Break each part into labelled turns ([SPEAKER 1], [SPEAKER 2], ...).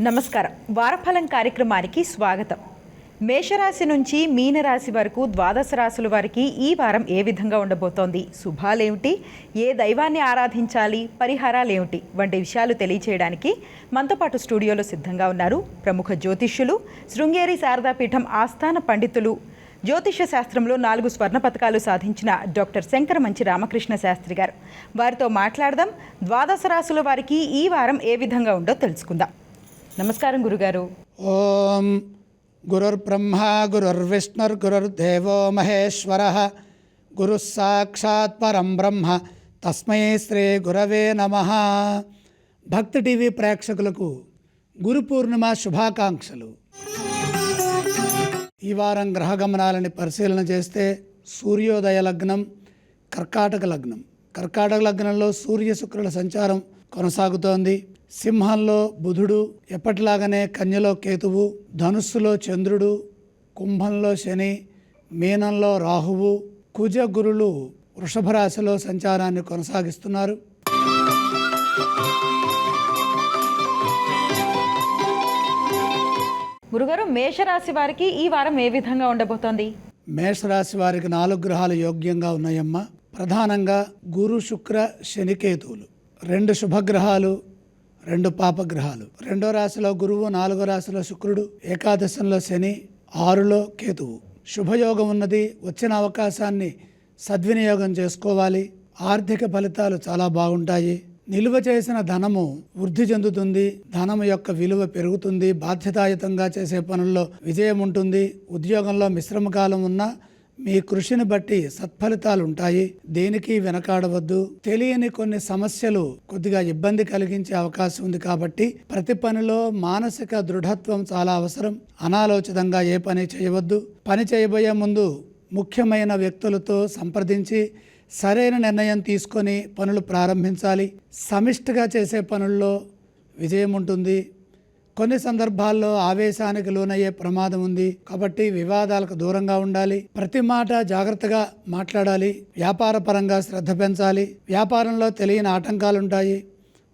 [SPEAKER 1] నమస్కారం. వారఫలం కార్యక్రమానికి స్వాగతం. మేషరాశి నుంచి మీనరాశి వరకు ద్వాదశ రాశుల వారికి ఈ వారం ఏ విధంగా ఉండబోతోంది? శుభాలేమిటి? ఏ దైవాన్ని ఆరాధించాలి? పరిహారాలేమిటి? వంటి విషయాలు తెలియచేయడానికి మనతో పాటు స్టూడియోలో సిద్ధంగా ఉన్నారు ప్రముఖ జ్యోతిష్యులు శృంగేరి శారదాపీఠం ఆస్థాన పండితులు. జ్యోతిష శాస్త్రంలో నాలుగు స్వర్ణ పథకాలు సాధించిన డాక్టర్ శంకర మంచి రామకృష్ణ శాస్త్రి గారు. వారితో మాట్లాడదాం. ద్వాదశ రాశుల వారికి ఈ వారం ఏ విధంగా ఉందో తెలుసుకుందాం. నమస్కారం గురుగారు.
[SPEAKER 2] ఓం గురుర్బ్రహ్మ గురుర్విష్ణుర్గురుర్దేవో మహేశ్వర. గురు సాక్షాత్ పరం బ్రహ్మ. తస్మై శ్రీ గురవే నమ. భక్తి టీవీ ప్రేక్షకులకు గురు పూర్ణిమ శుభాకాంక్షలు. ఈ వారం గ్రహ గమనాలని పరిశీలన చేస్తే సూర్యోదయ లగ్నం కర్కాటక లగ్నం. కర్కాటక లగ్నంలో సూర్య శుక్రుల సంచారం కొనసాగుతోంది. సింహంలో బుధుడు ఎప్పటిలాగానే కన్యలో కేతువు ధనుస్సులో చంద్రుడు కుంభంలో శని మీనంలో రాహువు కుజ గురులు వృషభ రాశిలో సంచారాన్ని కొనసాగిస్తున్నారు.
[SPEAKER 1] గురుగారు మేషరాశి వారికి ఈ వారం ఏ విధంగా ఉండబోతోంది?
[SPEAKER 2] మేషరాశి వారికి నాలుగు గ్రహాలు యోగ్యంగా ఉన్నాయమ్మా. ప్రధానంగా గురు శుక్ర శనికేతువులు రెండు శుభగ్రహాలు రెండు పాపగ్రహాలు. రెండో రాశిలో గురువు నాలుగో రాశిలో శుక్రుడు ఏకాదశంలో శని ఆరులో కేతువు. శుభయోగం ఉన్నది వచ్చిన అవకాశాన్ని సద్వినియోగం చేసుకోవాలి. ఆర్థిక ఫలితాలు చాలా బాగుంటాయి. నిల్వ చేసిన ధనము వృద్ధి చెందుతుంది ధనము యొక్క విలువ పెరుగుతుంది బాధ్యతాయుతంగా చేసే పనుల్లో విజయం ఉంటుంది ఉద్యోగంలో మిశ్రమ కాలం ఉన్నా మీ కృషిని బట్టి సత్ఫలితాలు ఉంటాయి. దేనికి వెనకాడవద్దు. తెలియని కొన్ని సమస్యలు కొద్దిగా ఇబ్బంది కలిగించే అవకాశం ఉంది కాబట్టి ప్రతి పనిలో మానసిక దృఢత్వం చాలా అవసరం. అనాలోచితంగా ఏ పని చేయవద్దు. పని చేయబోయే ముందు ముఖ్యమైన వ్యక్తులతో సంప్రదించి సరైన నిర్ణయం తీసుకొని పనులు ప్రారంభించాలి. సమిష్టిగా చేసే పనుల్లో విజయం ఉంటుంది. కొన్ని సందర్భాల్లో ఆవేశానికి లోనయ్యే ప్రమాదం ఉంది. కాబట్టి వివాదాలకు దూరంగా ఉండాలి. ప్రతి మాట జాగ్రత్తగా మాట్లాడాలి. వ్యాపార పరంగా శ్రద్ధ పెంచాలి. వ్యాపారంలో తెలియని ఆటంకాలుంటాయి.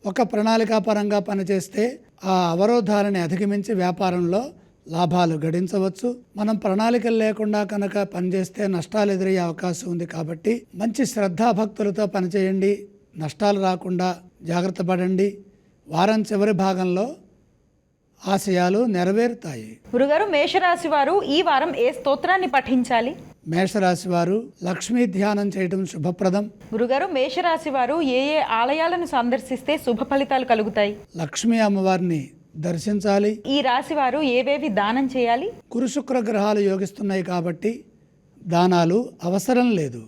[SPEAKER 2] ఒక ప్రణాళికాపరంగా పనిచేస్తే ఆ అవరోధాలని అధిగమించి వ్యాపారంలో లాభాలు గడించవచ్చు. మనం ప్రణాళికలు లేకుండా కనుక పనిచేస్తే నష్టాలు ఎదురయ్యే అవకాశం ఉంది కాబట్టి మంచి శ్రద్ధాభక్తులతో పనిచేయండి. నష్టాలు రాకుండా జాగ్రత్త పడండి. వారం చివరి భాగంలో ఆశయాలు నెరవేరుతాయి.
[SPEAKER 1] గురుగారు మేషరాశి వారు ఈ వారం ఏ స్తోత్రాన్ని పఠించాలి?
[SPEAKER 2] మేషరాశి వారు లక్ష్మీ ధ్యానం చేయటం శుభప్రదం.
[SPEAKER 1] గురుగారు మేషరాశి వారు ఏ ఏ ఆలయాలను సందర్శిస్తే శుభ ఫలితాలు కలుగుతాయి?
[SPEAKER 2] లక్ష్మీ అమ్మవారిని దర్శించాలి.
[SPEAKER 1] ఈ రాశి వారు ఏవేవి దానం చేయాలి?
[SPEAKER 2] గురు శుక్ర గ్రహాలు యోగిస్తున్నాయి కాబట్టి దానాలు అవసరం లేదు.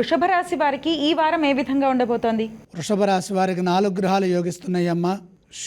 [SPEAKER 1] వృషభ రాశి వారికి ఈ వారం ఏ విధంగా ఉండబోతోంది?
[SPEAKER 2] వృషభ రాశి వారికి నాలుగు గ్రహాలు యోగిస్తున్నాయమ్మ.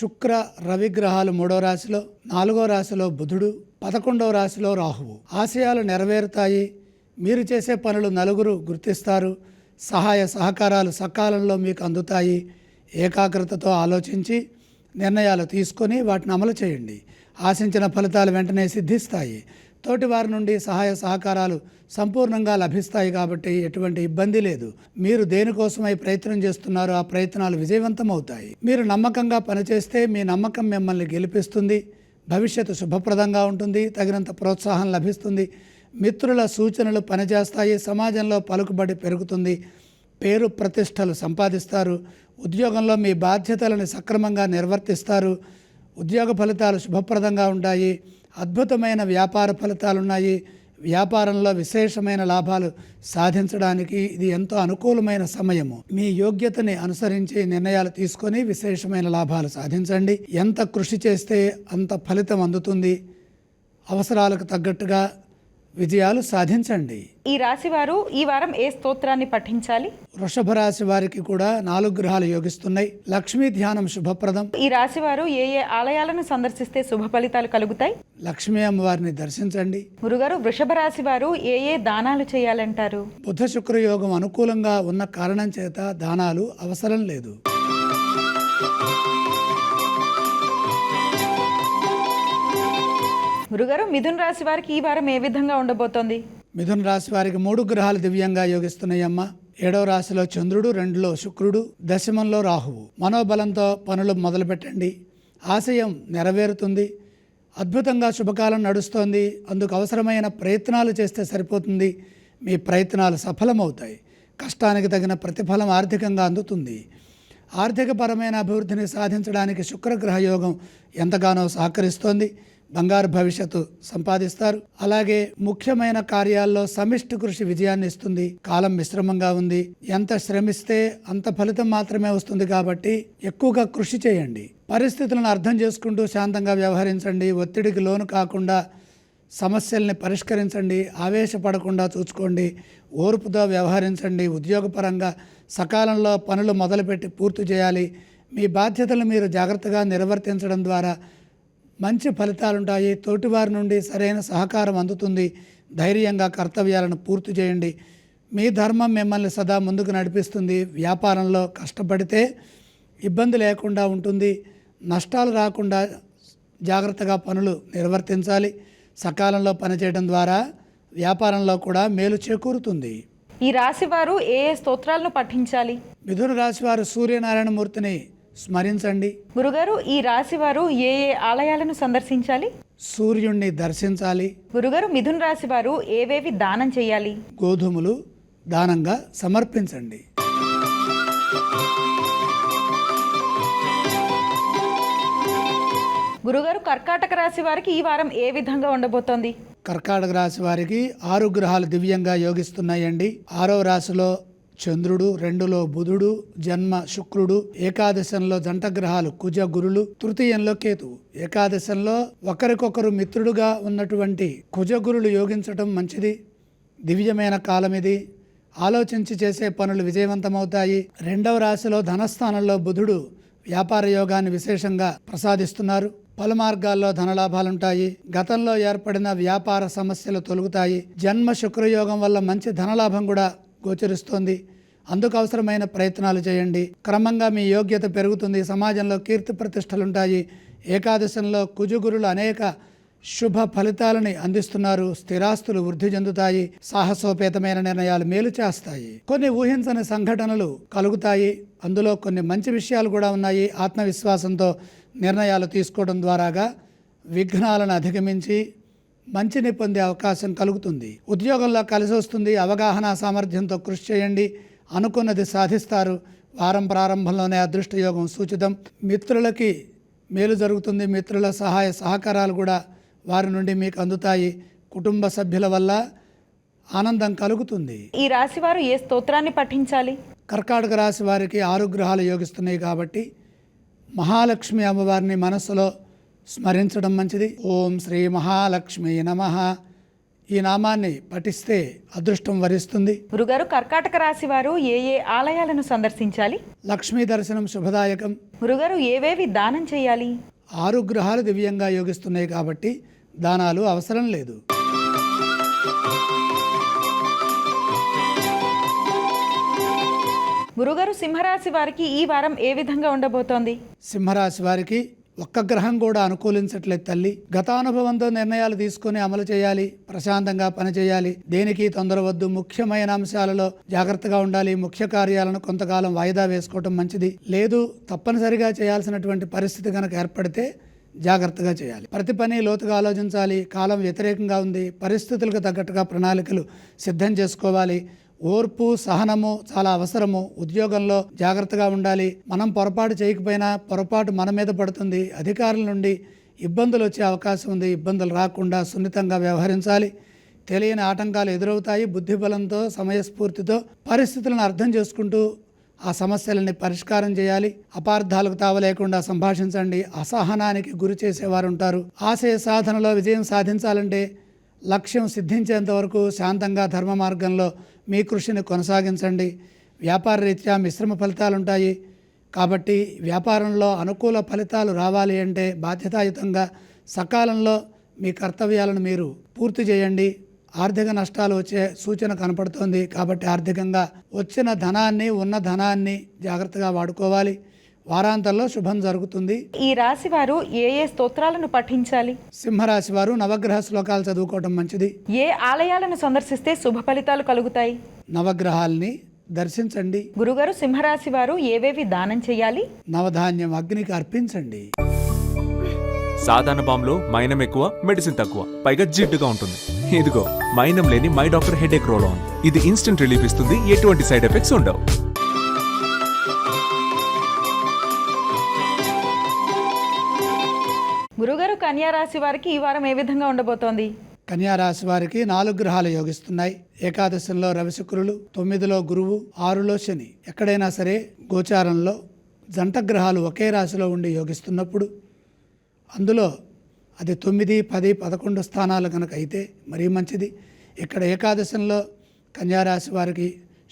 [SPEAKER 2] శుక్ర రవి గ్రహాలు మూడో రాశిలో నాలుగో రాశిలో బుధుడు పదకొండవ రాశిలో రాహువు. ఆశయాలు నెరవేరుతాయి. మీరు చేసే పనులు నలుగురు గుర్తిస్తారు. సహాయ సహకారాలు సకాలంలో మీకు అందుతాయి. ఏకాగ్రతతో ఆలోచించి నిర్ణయాలు తీసుకొని వాటిని అమలు చేయండి. ఆశించిన ఫలితాలు వెంటనే సిద్ధిస్తాయి. తోటి వారి నుండి సహాయ సహకారాలు సంపూర్ణంగా లభిస్తాయి కాబట్టి ఎటువంటి ఇబ్బంది లేదు. మీరు దేనికోసమై ప్రయత్నం చేస్తున్నారో ఆ ప్రయత్నాలు విజయవంతమవుతాయి. మీరు నమ్మకంగా పనిచేస్తే మీ నమ్మకం మిమ్మల్ని గెలిపిస్తుంది. భవిష్యత్తు శుభప్రదంగా ఉంటుంది. తగినంత ప్రోత్సాహం లభిస్తుంది. మిత్రుల సూచనలు పనిచేస్తాయి. సమాజంలో పలుకుబడి పెరుగుతుంది. పేరు ప్రతిష్టలు సంపాదిస్తారు. ఉద్యోగంలో మీ బాధ్యతలను సక్రమంగా నిర్వర్తిస్తారు. ఉద్యోగ ఫలితాలు శుభప్రదంగా ఉంటాయి. అద్భుతమైన వ్యాపార ఫలితాలు ఉన్నాయి వ్యాపారంలో విశేషమైన లాభాలు సాధించడానికి ఇది ఎంతో అనుకూలమైన సమయము. మీ యోగ్యతని అనుసరించి నిర్ణయాలు తీసుకొని విశేషమైన లాభాలు సాధించండి. ఎంత కృషి చేస్తే అంత ఫలితం అందుతుంది. అవసరాలకు తగ్గట్టుగా విజయాలు సాధించండి.
[SPEAKER 1] ఈ రాశి వారు ఈ వారం ఏ స్తోత్రాన్ని పఠించాలి?
[SPEAKER 2] వృషభ రాశి వారికి కూడా నాలుగు గ్రహాలు యోగిస్తున్నాయి. లక్ష్మీ ధ్యానం శుభప్రదం.
[SPEAKER 1] ఈ రాశి వారు ఏ ఏ ఆలయాలను సందర్శిస్తే శుభ ఫలితాలు కలుగుతాయి?
[SPEAKER 2] లక్ష్మీ అమ్మవారిని దర్శించండి.
[SPEAKER 1] గురుగారు వృషభ రాశి వారు ఏ ఏ దానాలు చేయాలంటారు?
[SPEAKER 2] బుధ శుక్ర యోగం అనుకూలంగా ఉన్న కారణం చేత దానాలు అవసరం లేదు.
[SPEAKER 1] గురుగారు మిథున్ రాశి వారికి ఈ వారం ఏ విధంగా ఉండబోతోంది?
[SPEAKER 2] మిథున రాశి వారికి మూడు గ్రహాలు దివ్యంగా యోగిస్తున్నాయమ్మ. ఏడవ రాశిలో చంద్రుడు రెండులో శుక్రుడు దశమంలో రాహువు. మనోబలంతో పనులు మొదలుపెట్టండి. ఆశయం నెరవేరుతుంది. అద్భుతంగా శుభకాలం నడుస్తోంది. అందుకు అవసరమైన ప్రయత్నాలు చేస్తే సరిపోతుంది. మీ ప్రయత్నాలు సఫలమవుతాయి. కష్టానికి తగిన ప్రతిఫలం ఆర్థికంగా అందుతుంది. ఆర్థికపరమైన అభివృద్ధిని సాధించడానికి శుక్రగ్రహ యోగం ఎంతగానో సహకరిస్తోంది. బంగారు భవిష్యత్తు సంపాదిస్తారు. అలాగే ముఖ్యమైన కార్యాల్లో సమిష్టి కృషి విజయాన్ని ఇస్తుంది. కాలం మిశ్రమంగా ఉంది. ఎంత శ్రమిస్తే అంత ఫలితం మాత్రమే వస్తుంది కాబట్టి ఎక్కువగా కృషి చేయండి. పరిస్థితులను అర్థం చేసుకుంటూ శాంతంగా వ్యవహరించండి. ఒత్తిడికి లోను కాకుండా సమస్యల్ని పరిష్కరించండి. ఆవేశపడకుండా చూసుకోండి. ఓర్పుతో వ్యవహరించండి. ఉద్యోగపరంగా సకాలంలో పనులు మొదలుపెట్టి పూర్తి చేయాలి. మీ బాధ్యతలు మీరు జాగ్రత్తగా నిర్వర్తించడం ద్వారా మంచి ఫలితాలుంటాయి. తోటివారి నుండి సరైన సహకారం అందుతుంది. ధైర్యంగా కర్తవ్యాలను పూర్తి చేయండి. మీ ధర్మం మిమ్మల్ని సదా ముందుకు నడిపిస్తుంది. వ్యాపారంలో కష్టపడితే ఇబ్బంది లేకుండా ఉంటుంది. నష్టాలు రాకుండా జాగ్రత్తగా పనులు నిర్వర్తించాలి. సకాలంలో పనిచేయడం ద్వారా వ్యాపారంలో కూడా మేలు చేకూరుతుంది.
[SPEAKER 1] ఈ రాశి వారు ఏ ఏ స్తోత్రాలను పఠించాలి?
[SPEAKER 2] మిథున రాశి వారు సూర్యనారాయణమూర్తిని స్మరించండి.
[SPEAKER 1] గురుగారు ఈ రాశి వారు ఏ ఏ ఆలయాలను సందర్శించాలి?
[SPEAKER 2] సూర్యుణ్ణి దర్శించాలి.
[SPEAKER 1] గురుగారు మిథున్ రాశి వారు ఏవేవి దానం చేయాలి?
[SPEAKER 2] గోధుమలు దానంగా సమర్పించండి.
[SPEAKER 1] గురుగారు కర్కాటక రాశి వారికి ఈ వారం ఏ విధంగా ఉండబోతోంది?
[SPEAKER 2] కర్కాటక రాశి వారికి ఆరు గ్రహాలు దివ్యంగా యోగిస్తున్నాయండి. ఆరవ రాశిలో చంద్రుడు రెండులో బుధుడు జన్మ శుక్రుడు ఏకాదశంలో జంట గ్రహాలు కుజ గురులు తృతీయంలో కేతువు. ఏకాదశంలో ఒకరికొకరు మిత్రుడుగా ఉన్నటువంటి కుజ గురులు యోగించటం మంచిది. దివ్యమైన కాలం ఇది ఆలోచించి చేసే పనులు విజయవంతమవుతాయి. రెండవ రాశిలో ధనస్థానంలో బుధుడు వ్యాపార యోగాన్ని విశేషంగా ప్రసాదిస్తున్నారు. పలు మార్గాల్లో ధనలాభాలుంటాయి. గతంలో ఏర్పడిన వ్యాపార సమస్యలు తొలుగుతాయి. జన్మ శుక్రయోగం వల్ల మంచి ధనలాభం కూడా గోచరిస్తోంది. అందుకు అవసరమైన ప్రయత్నాలు చేయండి. క్రమంగా మీ యోగ్యత పెరుగుతుంది. సమాజంలో కీర్తి ప్రతిష్టలుంటాయి. ఏకాదశంలో కుజుగురులు అనేక శుభ ఫలితాలని అందిస్తున్నారు. స్థిరాస్తులు వృద్ధి చెందుతాయి. సాహసోపేతమైన నిర్ణయాలు మేలు చేస్తాయి. కొన్ని ఊహించని సంఘటనలు కలుగుతాయి. అందులో కొన్ని మంచి విషయాలు కూడా ఉన్నాయి. ఆత్మవిశ్వాసంతో నిర్ణయాలు తీసుకోవడం ద్వారాగా విఘ్నాలను అధిగమించి మంచిని పొందే అవకాశం కలుగుతుంది. ఉద్యోగంలో కలిసి వస్తుంది అవగాహన సామర్థ్యంతో కృషి చేయండి. అనుకున్నది సాధిస్తారు. వారం ప్రారంభంలోనే అదృష్ట యోగం సూచితం. మిత్రులకి మేలు జరుగుతుంది. మిత్రుల సహాయ సహకారాలు కూడా వారి నుండి మీకు అందుతాయి. కుటుంబ సభ్యుల వల్ల ఆనందం కలుగుతుంది.
[SPEAKER 1] ఈ రాశి వారు ఏ స్తోత్రాన్ని పఠించాలి?
[SPEAKER 2] కర్కాటక రాశి వారికి ఆరు గ్రహాలు యోగిస్తున్నాయి కాబట్టి మహాలక్ష్మి అమ్మవారిని మనస్సులో స్మరించడం మంచిది. ఓం శ్రీ మహాలక్ష్మి నమ. ఈ నామాన్ని పఠిస్తే అదృష్టం వరిస్తుంది.
[SPEAKER 1] గురుగారు కర్కాటక రాశి వారు ఏ ఏ ఆలయాలను సందర్శించాలి?
[SPEAKER 2] లక్ష్మీ దర్శనం శుభదాయకం.
[SPEAKER 1] గురుగారు ఏవేవి దానం చేయాలి?
[SPEAKER 2] ఆరు గ్రహాలు దివ్యంగా యోగిస్తున్నాయి కాబట్టి దానాలు అవసరం లేదు.
[SPEAKER 1] గురుగారు సింహరాశి వారికి ఈ వారం ఏ విధంగా ఉండబోతోంది?
[SPEAKER 2] సింహరాశి వారికి ఒక్క గ్రహం కూడా అనుకూలించట్లేదు తల్లి. గతానుభవంతో నిర్ణయాలు తీసుకొని అమలు చేయాలి ప్రశాంతంగా పనిచేయాలి దేనికి తొందర వద్దు ముఖ్యమైన అంశాలలో జాగ్రత్తగా ఉండాలి. ముఖ్య కార్యాలను కొంతకాలం వాయిదా వేసుకోవటం మంచిది. లేదు తప్పనిసరిగా చేయాల్సినటువంటి పరిస్థితి కనుక ఏర్పడితే జాగ్రత్తగా చేయాలి. ప్రతి పని లోతుగా ఆలోచించాలి. కాలం వ్యతిరేకంగా ఉంది. పరిస్థితులకు తగ్గట్టుగా ప్రణాళికలు సిద్ధం చేసుకోవాలి. ఓర్పు సహనము చాలా అవసరము. ఉద్యోగంలో జాగ్రత్తగా ఉండాలి. మనం పొరపాటు చేయకపోయినా పొరపాటు మన మీద పడుతుంది. అధికారుల నుండి ఇబ్బందులు వచ్చే అవకాశం ఉంది. ఇబ్బందులు రాకుండా సున్నితంగా వ్యవహరించాలి. తెలియని ఆటంకాలు ఎదురవుతాయి. బుద్ధిబలంతో సమయస్ఫూర్తితో పరిస్థితులను అర్థం చేసుకుంటూ ఆ సమస్యలని పరిష్కారం చేయాలి. అపార్థాలకు తావలేకుండా సంభాషించండి. అసహనానికి గురి చేసేవారు ఉంటారు. ఆశయ సాధనలో విజయం సాధించాలంటే లక్ష్యం సిద్ధించేంత వరకు శాంతంగా ధర్మ మార్గంలో మీ కృషిని కొనసాగించండి. వ్యాపార రీత్యా మిశ్రమ ఫలితాలు ఉంటాయి కాబట్టి వ్యాపారంలో అనుకూల ఫలితాలు రావాలి అంటే బాధ్యతాయుతంగా సకాలంలో మీ కర్తవ్యాలను మీరు పూర్తి చేయండి. ఆర్థిక నష్టాలు వచ్చే సూచన కనపడుతోంది. కాబట్టి ఆర్థికంగా వచ్చిన ధనాన్ని ఉన్న ధనాన్ని జాగ్రత్తగా వాడుకోవాలి. వారాంతంలో శుభం జరుగుతుంది.
[SPEAKER 1] ఈ రాశి వారు ఏ ఏ స్తోత్రాలను పఠించాలి?
[SPEAKER 2] సింహరాశి వారు నవగ్రహ శ్లోకాలు చదువుకోవడం మంచిది.
[SPEAKER 1] ఏ ఆలయాలను సందర్శిస్తే శుభ ఫలితాలు కలుగుతాయి?
[SPEAKER 2] నవగ్రహాల్ని దర్శించండి.
[SPEAKER 1] గురుగారు సింహరాశి వారు ఏవేవి దానం చేయాలి?
[SPEAKER 2] నవధాన్యం అగ్నికి అర్పించండి.
[SPEAKER 3] సాధారణ బాంబులో మైనం ఎక్కువ మెడిసిన్ తక్కువ. పైగా జిడ్డుగా ఉంటుంది. ఇదిగో మైనం లేని my doctor headache roll on. ఇది ఇన్స్టెంట్ రిలీఫ్ ఇస్తుంది ఎటువంటి సైడ్ ఎఫెక్ట్స్ ఉండవు.
[SPEAKER 1] గురుగారు కన్యారాశి వారికి ఈ వారం ఏ విధంగా ఉండబోతోంది?
[SPEAKER 2] కన్యారాశి వారికి నాలుగు గ్రహాలు యోగిస్తున్నాయి. ఏకాదశంలో రవిశుక్రులు తొమ్మిదిలో గురువు ఆరులో శని. ఎక్కడైనా సరే గోచారంలో జంట గ్రహాలు ఒకే రాశిలో ఉండి యోగిస్తున్నప్పుడు అందులో అది తొమ్మిది పది పదకొండు స్థానాలు కనుక అయితే మరీ మంచిది. ఇక్కడ ఏకాదశంలో కన్యారాశి వారికి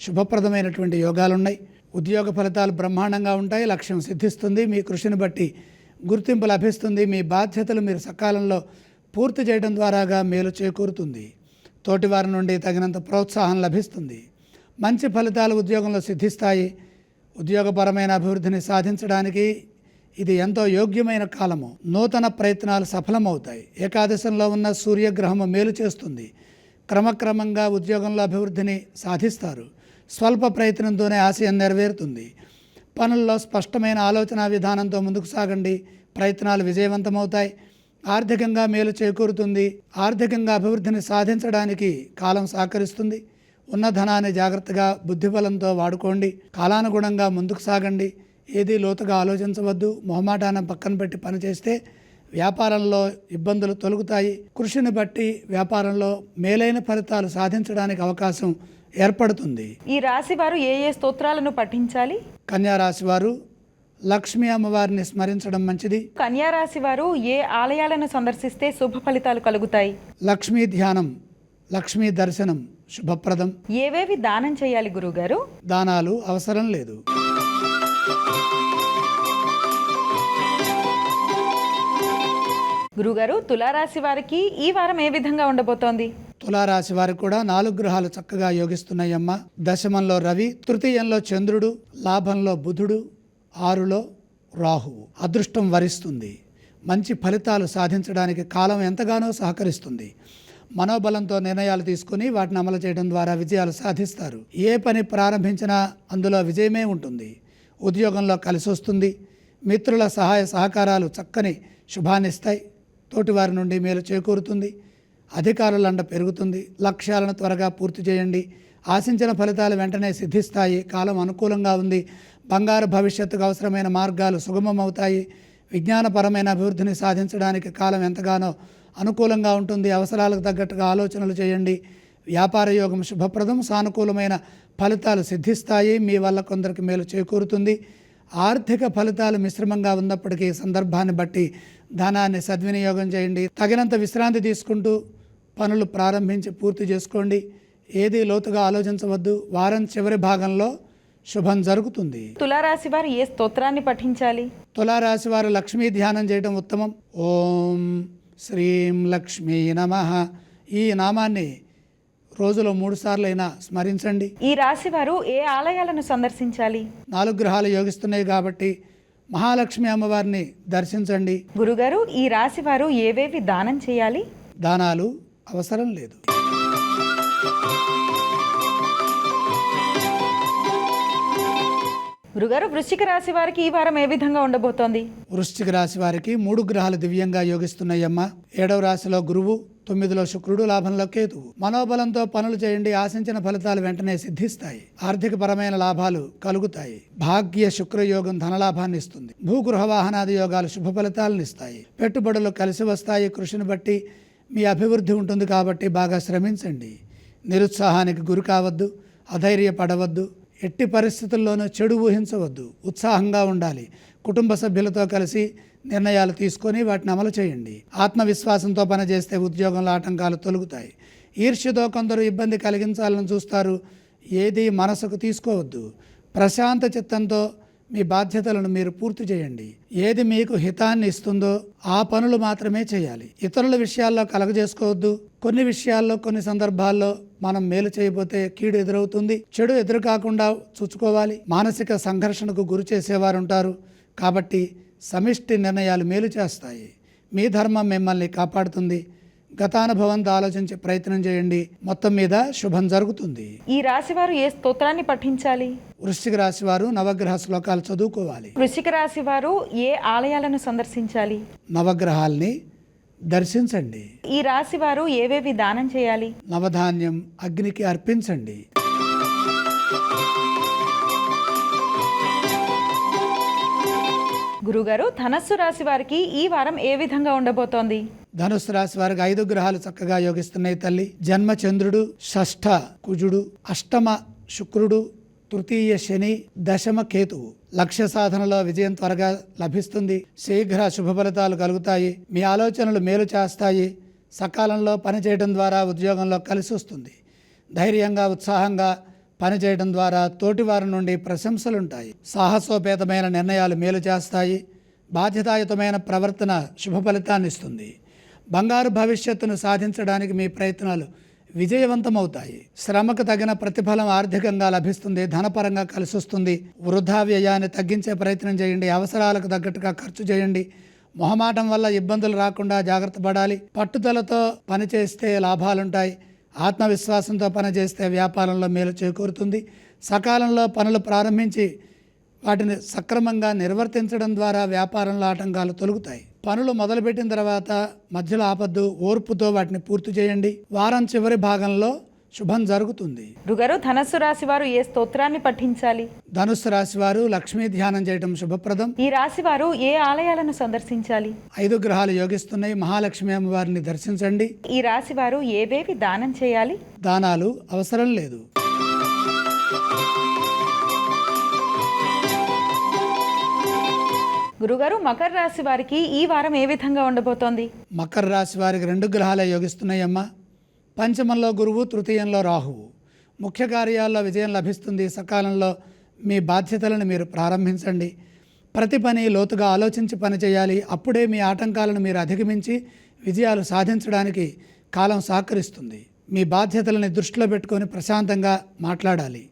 [SPEAKER 2] శుభప్రదమైనటువంటి యోగాలు ఉన్నాయి ఉద్యోగ ఫలితాలు బ్రహ్మాండంగా ఉంటాయి లక్ష్యం సిద్ధిస్తుంది. మీ కృషిని బట్టి గుర్తింపు లభిస్తుంది. మీ బాధ్యతలు మీరు సకాలంలో పూర్తి చేయడం ద్వారాగా మేలు చేకూరుతుంది. తోటివారి నుండి తగినంత ప్రోత్సాహం లభిస్తుంది. మంచి ఫలితాలు ఉద్యోగంలో సిద్ధిస్తాయి. ఉద్యోగపరమైన అభివృద్ధిని సాధించడానికి ఇది ఎంతో యోగ్యమైన కాలము. నూతన ప్రయత్నాలు సఫలమవుతాయి. ఏకాదశంలో ఉన్న సూర్యగ్రహము మేలు చేస్తుంది. క్రమక్రమంగా ఉద్యోగంలో అభివృద్ధిని సాధిస్తారు. స్వల్ప ప్రయత్నంతోనే ఆశయం నెరవేరుతుంది. పనుల్లో స్పష్టమైన ఆలోచన విధానంతో ముందుకు సాగండి. ప్రయత్నాలు విజయవంతమవుతాయి. ఆర్థికంగా మేలు చేకూరుతుంది. ఆర్థికంగా అభివృద్ధిని సాధించడానికి కాలం సహకరిస్తుంది. ఉన్న ధనాన్ని జాగ్రత్తగా బుద్ధిబలంతో వాడుకోండి. కాలానుగుణంగా ముందుకు సాగండి. ఏది లోతుగా ఆలోచించవద్దు. మొహమాటాన్ని పక్కన పెట్టి పనిచేస్తే వ్యాపారంలో ఇబ్బందులు తొలగుతాయి. కృషిని బట్టి వ్యాపారంలో మేలైన ఫలితాలు సాధించడానికి అవకాశం ఏర్పడుతుంది.
[SPEAKER 1] ఈ రాశి వారు ఏ ఏ స్తోత్రాలను పఠించాలి?
[SPEAKER 2] కన్యా రాశి వారు లక్ష్మీ అమ్మవారిని స్మరించడం మంచిది.
[SPEAKER 1] కన్యా రాశి వారు ఏ ఆలయాలను సందర్శిస్తే శుభ ఫలితాలు కలుగుతాయి?
[SPEAKER 2] లక్ష్మీ ధ్యానం లక్ష్మీ దర్శనం శుభప్రదం.
[SPEAKER 1] ఏవేవి దానం చేయాలి గురుగారు?
[SPEAKER 2] దానాలు అవసరం లేదు.
[SPEAKER 1] గురుగారు తులారాశి వారికి ఈ వారం ఏ విధంగా ఉండబోతోంది?
[SPEAKER 2] తులారాశి వారికి కూడా నాలుగు గ్రహాలు చక్కగా యోగిస్తున్నాయమ్మ. దశమంలో రవి తృతీయంలో చంద్రుడు లాభంలో బుధుడు ఆరులో రాహువు అదృష్టం వరిస్తుంది. మంచి ఫలితాలు సాధించడానికి కాలం ఎంతగానో సహకరిస్తుంది. మనోబలంతో నిర్ణయాలు తీసుకుని వాటిని అమలు చేయడం ద్వారా విజయాలు సాధిస్తారు. ఏ పని ప్రారంభించినా అందులో విజయమే ఉంటుంది. ఉద్యోగంలో కలిసి వస్తుంది మిత్రుల సహాయ సహకారాలు చక్కని శుభాన్నిస్తాయి. తోటివారి నుండి మేలు చేకూరుతుంది. అధికారుల అండ పెరుగుతుంది. లక్ష్యాలను త్వరగా పూర్తి చేయండి. ఆశించిన ఫలితాలు వెంటనే సిద్ధిస్తాయి. కాలం అనుకూలంగా ఉంది. బంగారు భవిష్యత్తుకు అవసరమైన మార్గాలు సుగమమవుతాయి. విజ్ఞానపరమైన అభివృద్ధిని సాధించడానికి కాలం ఎంతగానో అనుకూలంగా ఉంటుంది. అవసరాలకు తగ్గట్టుగా ఆలోచనలు చేయండి. వ్యాపార యోగం శుభప్రదం. సానుకూలమైన ఫలితాలు సిద్ధిస్తాయి. మీ వల్ల కొందరికి మేలు చేకూరుతుంది. ఆర్థిక ఫలితాలు మిశ్రమంగా ఉన్నప్పటికీ సందర్భాన్ని బట్టి ధనాన్ని సద్వినియోగం చేయండి. తగినంత విశ్రాంతి తీసుకుంటూ పనులు ప్రారంభించి పూర్తి చేసుకోండి. ఏది లోతుగా ఆలోచించవద్దు. వారం చివరి భాగంలో శుభం జరుగుతుంది.
[SPEAKER 1] తులారాశి వారు ఏ స్తోత్రాన్ని పఠించాలి?
[SPEAKER 2] తులారాశి వారు లక్ష్మీ ధ్యానం చేయడం ఉత్తమం. ఓం శ్రీం లక్ష్మీ నమ. ఈ నామాన్ని రోజులో మూడు సార్లు అయినా స్మరించండి.
[SPEAKER 1] ఈ రాశి వారు ఏ ఆలయాలను సందర్శించాలి?
[SPEAKER 2] నాలుగు గ్రహాలు యోగిస్తున్నాయి కాబట్టి మహాలక్ష్మి అమ్మవారిని దర్శించండి.
[SPEAKER 1] గురుగారు ఈ రాశి వారు ఏవేవి దానం చేయాలి?
[SPEAKER 2] దానాలు అవసరం లేదు.
[SPEAKER 1] గురుగారు వృశ్చిక రాశి వారికి ఈ వారం ఏ విధంగా ఉండబోతోంది?
[SPEAKER 2] వృశ్చిక రాశి వారికి మూడు గ్రహాలు దివ్యంగా యోగిస్తున్నాయమ్మ. ఏడవ రాశిలో గురువు తొమ్మిదిలో శుక్రుడు లాభంలో కేతువు మనోబలంతో పనులు చేయండి ఆశించిన ఫలితాలు వెంటనే సిద్ధిస్తాయి. ఆర్థిక పరమైన లాభాలు కలుగుతాయి. భాగ్య శుక్రయోగం ధనలాభాన్ని ఇస్తుంది. భూగృహ వాహనాది యోగాలు శుభ ఫలితాలను ఇస్తాయి. పెట్టుబడులు కలిసి వస్తాయి. కృషిని బట్టి మీ అభివృద్ధి ఉంటుంది కాబట్టి బాగా శ్రమించండి. నిరుత్సాహానికి గురి కావద్దు. అధైర్యపడవద్దు. ఎట్టి పరిస్థితుల్లోనూ చెడు ఊహించవద్దు. ఉత్సాహంగా ఉండాలి. కుటుంబ సభ్యులతో కలిసి నిర్ణయాలు తీసుకొని వాటిని అమలు చేయండి. ఆత్మవిశ్వాసంతో పనిచేస్తే ఉద్యోగంలో ఆటంకాలు తొలుగుతాయి. ఈర్ష్యతో కొందరు ఇబ్బంది కలిగించాలని చూస్తారు. ఏది మనసుకు తీసుకోవద్దు. ప్రశాంత చిత్తంతో మీ బాధ్యతలను మీరు పూర్తి చేయండి. ఏది మీకు హితాన్ని ఇస్తుందో ఆ పనులు మాత్రమే చేయాలి. ఇతరుల విషయాల్లో కలగజేసుకోవద్దు. కొన్ని విషయాల్లో కొన్ని సందర్భాల్లో మనం మేలు చేయబోతే కీడు ఎదురవుతుంది. చెడు ఎదురు కాకుండా చూసుకోవాలి మానసిక సంఘర్షణకు గురి చేసేవారు ఉంటారు కాబట్టి సమిష్టి నిర్ణయాలు మేలు చేస్తాయి. మీ ధర్మం మిమ్మల్ని కాపాడుతుంది. గతానుభవంతో ఆలోచించే ప్రయత్నం చేయండి. మొత్తం మీద శుభం జరుగుతుంది.
[SPEAKER 1] ఈ రాశి వారు ఏ స్తోత్రాన్ని పఠించాలి?
[SPEAKER 2] వృశ్చిక రాశి వారు నవగ్రహ శ్లోకాలు చదువుకోవాలి.
[SPEAKER 1] వృశ్చిక రాశి వారు ఏ ఆలయాలను సందర్శించాలి?
[SPEAKER 2] నవగ్రహాల్ని దర్శించండి.
[SPEAKER 1] ఈ రాశి వారు ఏవేవి దానం చేయాలి?
[SPEAKER 2] నవధాన్యం అగ్నికి అర్పించండి.
[SPEAKER 1] గురుగారు ధనస్సు రాశి వారికి ఈ వారం ఏ విధంగా ఉండబోతోంది?
[SPEAKER 2] ధనుసు రాశి వారికి ఐదు గ్రహాలు చక్కగా యోగిస్తున్నాయి తల్లి. జన్మ చంద్రుడు షష్ఠ కుజుడు అష్టమ శుక్రుడు తృతీయ శని దశమ కేతువు. లక్ష్య సాధనలో విజయం త్వరగా లభిస్తుంది. శీఘ్ర శుభ ఫలితాలు కలుగుతాయి. మీ ఆలోచనలు మేలు చేస్తాయి. సకాలంలో పనిచేయడం ద్వారా ఉద్యోగంలో కలిసి వస్తుంది. ధైర్యంగా ఉత్సాహంగా పనిచేయడం ద్వారా తోటివారి నుండి ప్రశంసలుంటాయి. సాహసోపేతమైన నిర్ణయాలు మేలు చేస్తాయి. బాధ్యతాయుతమైన ప్రవర్తన శుభ ఫలితాన్ని ఇస్తుంది. బంగారు భవిష్యత్తును సాధించడానికి మీ ప్రయత్నాలు విజయవంతమవుతాయి. శ్రమకు తగిన ప్రతిఫలం ఆర్థికంగా లభిస్తుంది. ధనపరంగా కలిసి వస్తుంది వృధా వ్యయాన్ని తగ్గించే ప్రయత్నం చేయండి. అవసరాలకు తగ్గట్టుగా ఖర్చు చేయండి. మొహమాటం వల్ల ఇబ్బందులు రాకుండా జాగ్రత్త పడాలి. పట్టుదలతో పనిచేస్తే లాభాలుంటాయి. ఆత్మవిశ్వాసంతో పనిచేస్తే వ్యాపారంలో మేలు చేకూరుతుంది. సకాలంలో పనులు ప్రారంభించి వాటిని సక్రమంగా నిర్వర్తించడం ద్వారా వ్యాపారంలో ఆటంకాలు తొలుగుతాయి. పనులు మొదలుపెట్టిన తర్వాత మధ్యలో ఆపద్దు ఓర్పుతో వాటిని పూర్తి చేయండి. వారం చివరి భాగంలో శుభం జరుగుతుంది.
[SPEAKER 1] గురుగారు ధనస్సు రాశి వారు ఏ స్తోత్రాన్ని పఠించాలి?
[SPEAKER 2] ధనుస్సు రాశి వారు లక్ష్మీ ధ్యానం చేయడం శుభప్రదం.
[SPEAKER 1] ఈ రాశి వారు ఏ ఆలయాలను సందర్శించాలి?
[SPEAKER 2] ఐదు గ్రహాలు యోగిస్తున్నాయి. మహాలక్ష్మి అమ్మవారిని దర్శించండి.
[SPEAKER 1] ఈ రాశి వారు ఏవేవి దానం చేయాలి?
[SPEAKER 2] దానాలు అవసరం లేదు.
[SPEAKER 1] గురుగారు మకర రాశి వారికి ఈ వారం ఏ విధంగా ఉండబోతోంది?
[SPEAKER 2] మకర రాశి వారికి రెండు గ్రహాలే యోగిస్తున్నాయమ్మా. పంచమంలో గురువు తృతీయంలో రాహువు. ముఖ్య కార్యాల్లో విజయం లభిస్తుంది. సకాలంలో మీ బాధ్యతలను మీరు ప్రారంభించండి. ప్రతి పని లోతుగా ఆలోచించి పని చేయాలి. అప్పుడే మీ ఆటంకాలను మీరు అధిగమించి విజయాలు సాధించడానికి కాలం సహకరిస్తుంది. మీ బాధ్యతలని దృష్టిలో పెట్టుకొని ప్రశాంతంగా మాట్లాడాలి.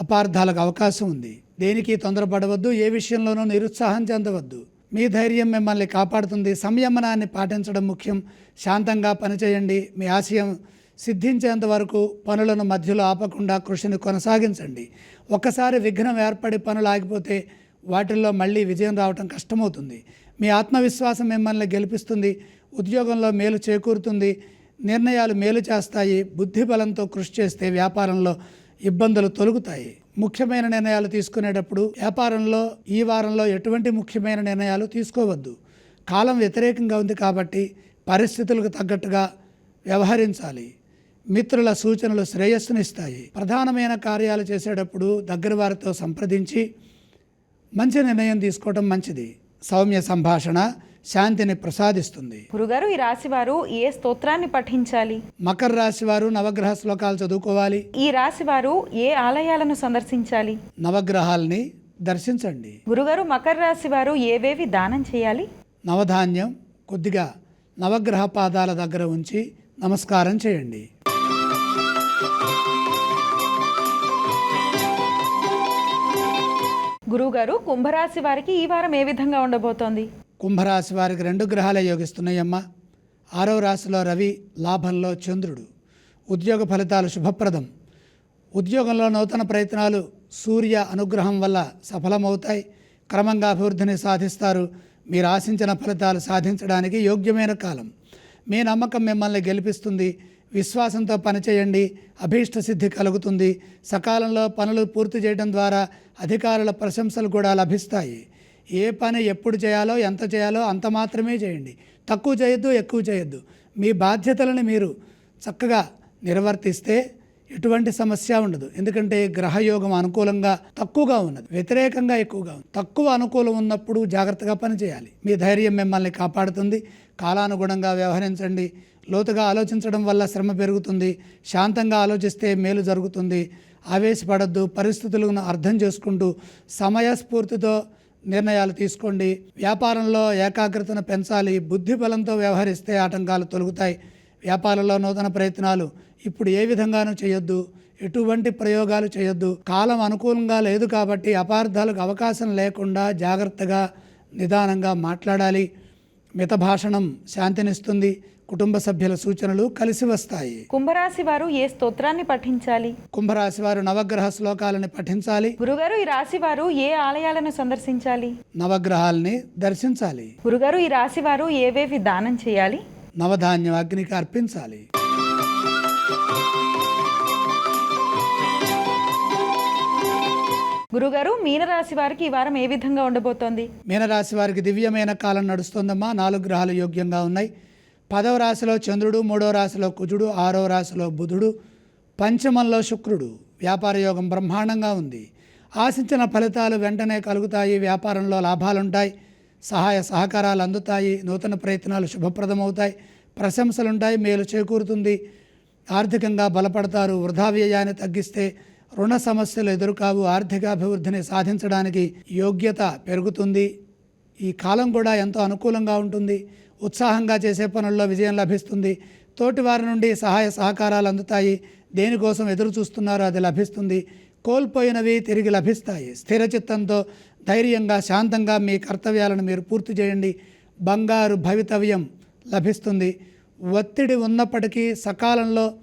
[SPEAKER 2] అపార్థాలకు అవకాశం ఉంది. దేనికి తొందరపడవద్దు. ఏ విషయంలోనూ నిరుత్సాహం చెందవద్దు. మీ ధైర్యం మిమ్మల్ని కాపాడుతుంది. సంయమనాన్ని పాటించడం ముఖ్యం. శాంతంగా పనిచేయండి. మీ ఆశయం సిద్ధించేంత వరకు పనులను మధ్యలో ఆపకుండా కృషిని కొనసాగించండి. ఒక్కసారి విఘ్నం ఏర్పడి పనులు ఆగిపోతే వాటిల్లో మళ్ళీ విజయం రావటం కష్టమవుతుంది. మీ ఆత్మవిశ్వాసం మిమ్మల్ని గెలిపిస్తుంది ఉద్యోగంలో మేలు చేకూరుతుంది నిర్ణయాలు మేలు చేస్తాయి బుద్ధి బలంతో కృషి చేస్తే వ్యాపారంలో ఇబ్బందులు తొలుగుతాయి. ముఖ్యమైన నిర్ణయాలు తీసుకునేటప్పుడు వ్యాపారంలో ఈ వారంలో ఎటువంటి ముఖ్యమైన నిర్ణయాలు తీసుకోవద్దు. కాలం వ్యతిరేకంగా ఉంది కాబట్టి పరిస్థితులకు తగ్గట్టుగా వ్యవహరించాలి. మిత్రుల సూచనలు శ్రేయస్సునిస్తాయి. ప్రధానమైన కార్యాలు చేసేటప్పుడు దగ్గర వారితో సంప్రదించి మంచి నిర్ణయం తీసుకోవడం మంచిది. సౌమ్య సంభాషణ శాంతిని ప్రసాదిస్తుంది.
[SPEAKER 1] గురుగారు ఈ రాశి వారు ఏ స్తోత్రాన్ని పఠించాలి?
[SPEAKER 2] మకర రాశి వారు నవగ్రహ శ్లోకాలు చదువుకోవాలి.
[SPEAKER 1] ఈ రాశి వారు ఏ ఆలయాలను సందర్శించాలి?
[SPEAKER 2] నవగ్రహాల్ని దర్శించండి.
[SPEAKER 1] గురుగారు మకర రాశి వారు ఏవేవి దానం చేయాలి?
[SPEAKER 2] నవధాన్యం కొద్దిగా నవగ్రహ పాదాల దగ్గర ఉంచి నమస్కారం చేయండి.
[SPEAKER 1] గురువుగారు కుంభరాశి వారికి ఈ వారం ఏ విధంగా ఉండబోతోంది?
[SPEAKER 2] కుంభరాశి వారికి రెండు గ్రహాలే యోగిస్తున్నాయమ్మా. ఆరవ రాశిలో రవి లాభంలో చంద్రుడు. ఉద్యోగ ఫలితాలు శుభప్రదం. ఉద్యోగంలో నూతన ప్రయత్నాలు సూర్య అనుగ్రహం వల్ల సఫలమవుతాయి. క్రమంగా అభివృద్ధిని సాధిస్తారు. మీరు ఆశించిన ఫలితాలు సాధించడానికి యోగ్యమైన కాలం. మీ నమ్మకం మిమ్మల్ని గెలిపిస్తుంది. విశ్వాసంతో పనిచేయండి. అభీష్ట సిద్ధి కలుగుతుంది. సకాలంలో పనులు పూర్తి చేయడం ద్వారా అధికారుల ప్రశంసలు కూడా లభిస్తాయి. ఏ పని ఎప్పుడు చేయాలో ఎంత చేయాలో అంత మాత్రమే చేయండి. తక్కువ చేయొద్దు ఎక్కువ చేయొద్దు. మీ బాధ్యతలను మీరు చక్కగా నిర్వర్తిస్తే ఎటువంటి సమస్య ఉండదు. ఎందుకంటే గ్రహయోగం అనుకూలంగా తక్కువగా ఉన్నది. వ్యతిరేకంగా ఎక్కువగా ఉంది తక్కువ అనుకూలం ఉన్నప్పుడు జాగ్రత్తగా పనిచేయాలి. మీ ధైర్యం మిమ్మల్ని కాపాడుతుంది. కాలానుగుణంగా వ్యవహరించండి. లోతుగా ఆలోచించడం వల్ల శ్రమ పెరుగుతుంది. శాంతంగా ఆలోచిస్తే మేలు జరుగుతుంది. ఆవేశపడద్దు. పరిస్థితులను అర్థం చేసుకుంటూ సమయస్ఫూర్తితో నిర్ణయాలు తీసుకోండి. వ్యాపారంలో ఏకాగ్రతను పెంచాలి. బుద్ధి బలంతో వ్యవహరిస్తే ఆటంకాలు తొలుగుతాయి. వ్యాపారంలో నూతన ప్రయత్నాలు ఇప్పుడు ఏ విధంగానూ చేయొద్దు. ఎటువంటి ప్రయోగాలు చేయొద్దు. కాలం అనుకూలంగా లేదు కాబట్టి అపార్థాలకు అవకాశం లేకుండా జాగ్రత్తగా నిదానంగా మాట్లాడాలి. మిత భాషణం శాంతినిస్తుంది. కుటుంబ సభ్యుల సూచనలు కలిసి వస్తాయి.
[SPEAKER 1] కుంభరాశి వారు ఏ స్తోత్రాన్ని పఠించాలి?
[SPEAKER 2] కుంభరాశి వారు నవగ్రహ శ్లోకాలని పఠించాలి.
[SPEAKER 1] గురుగారు ఈ రాశి వారు ఏ ఆలయాలను సందర్శించాలి?
[SPEAKER 2] నవగ్రహాల్ని దర్శించాలి.
[SPEAKER 1] గురుగారు ఈ రాశి వారు ఏవేవి దానం చేయాలి?
[SPEAKER 2] నవధాన్యం అగ్నికి అర్పించాలి.
[SPEAKER 1] గురుగారు మీనరాశి వారికి ఈ వారం ఏ విధంగా ఉండబోతోంది?
[SPEAKER 2] మీనరాశి వారికి దివ్యమైన కాలం నడుస్తుందమ్మా. నాలుగు గ్రహాలు యోగ్యంగా ఉన్నాయి. పదవ రాశిలో చంద్రుడు మూడవ రాశిలో కుజుడు ఆరవ రాశిలో బుధుడు పంచమంలో శుక్రుడు. వ్యాపార యోగం బ్రహ్మాండంగా ఉంది. ఆశించిన ఫలితాలు వెంటనే కలుగుతాయి వ్యాపారంలో లాభాలుంటాయి సహాయ సహకారాలు అందుతాయి నూతన ప్రయత్నాలు శుభప్రదమవుతాయి ప్రశంసలుంటాయి మేలు చేకూరుతుంది. ఆర్థికంగా బలపడతారు వృధా వ్యయాన్ని తగ్గిస్తే రుణ సమస్యలు ఎదురుకావు ఆర్థికాభివృద్ధిని సాధించడానికి యోగ్యత పెరుగుతుంది. ఈ కాలం కూడా ఎంతో అనుకూలంగా ఉంటుంది. ఉత్సాహంగా చేసే పనుల్లో విజయం లభిస్తుంది. తోటివారి నుండి సహాయ సహకారాలు అందుతాయి. దేనికోసం ఎదురు చూస్తున్నారో అది లభిస్తుంది. కోల్పోయినవి తిరిగి లభిస్తాయి. స్థిర చిత్తంతో ధైర్యంగా శాంతంగా మీ కర్తవ్యాలను మీరు పూర్తి చేయండి. బంగారు భవితవ్యం లభిస్తుంది. ఒత్తిడి ఉన్నప్పటికీ సకాలంలో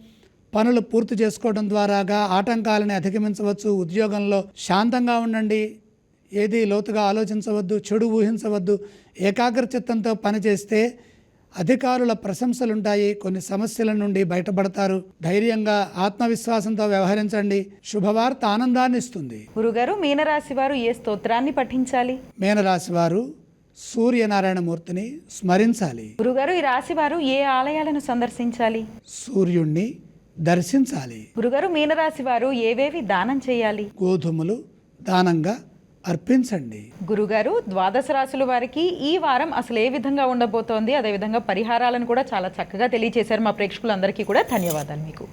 [SPEAKER 2] పనులు పూర్తి చేసుకోవడం ద్వారాగా ఆటంకాలని అధిగమించవచ్చు. ఉద్యోగంలో శాంతంగా ఉండండి. ఏది లోతుగా ఆలోచించవద్దు చెడు ఊహించవద్దు ఏకాగ్ర చిత్తంతో పనిచేస్తే అధికారుల ప్రశంసలుంటాయి కొన్ని సమస్యల నుండి బయటపడతారు. ధైర్యంగా ఆత్మవిశ్వాసంతో వ్యవహరించండి. శుభవార్త ఆనందాన్ని ఇస్తుంది.
[SPEAKER 1] గురుగారు మీనరాశి వారు ఏ స్తోత్రాన్ని పఠించాలి?
[SPEAKER 2] మీనరాశి వారు సూర్యనారాయణమూర్తిని స్మరించాలి.
[SPEAKER 1] గురుగారు ఈ రాశి వారు ఏ ఆలయాలను సందర్శించాలి?
[SPEAKER 2] సూర్యుణ్ణి దర్శించాలి.
[SPEAKER 1] గురుగారు మీనరాశి వారు ఏవేవి దానం చేయాలి?
[SPEAKER 2] గోధుమలు దానంగా అర్పించండి.
[SPEAKER 1] గురుగారు ద్వాదశ రాశుల వారికి ఈ వారం అసలు ఏ విధంగా ఉండబోతోంది? అదేవిధంగా పరిహారాలను కూడా చాలా చక్కగా తెలియజేశారు మా ప్రేక్షకులందరికీ కూడా ధన్యవాదాలు మీకు.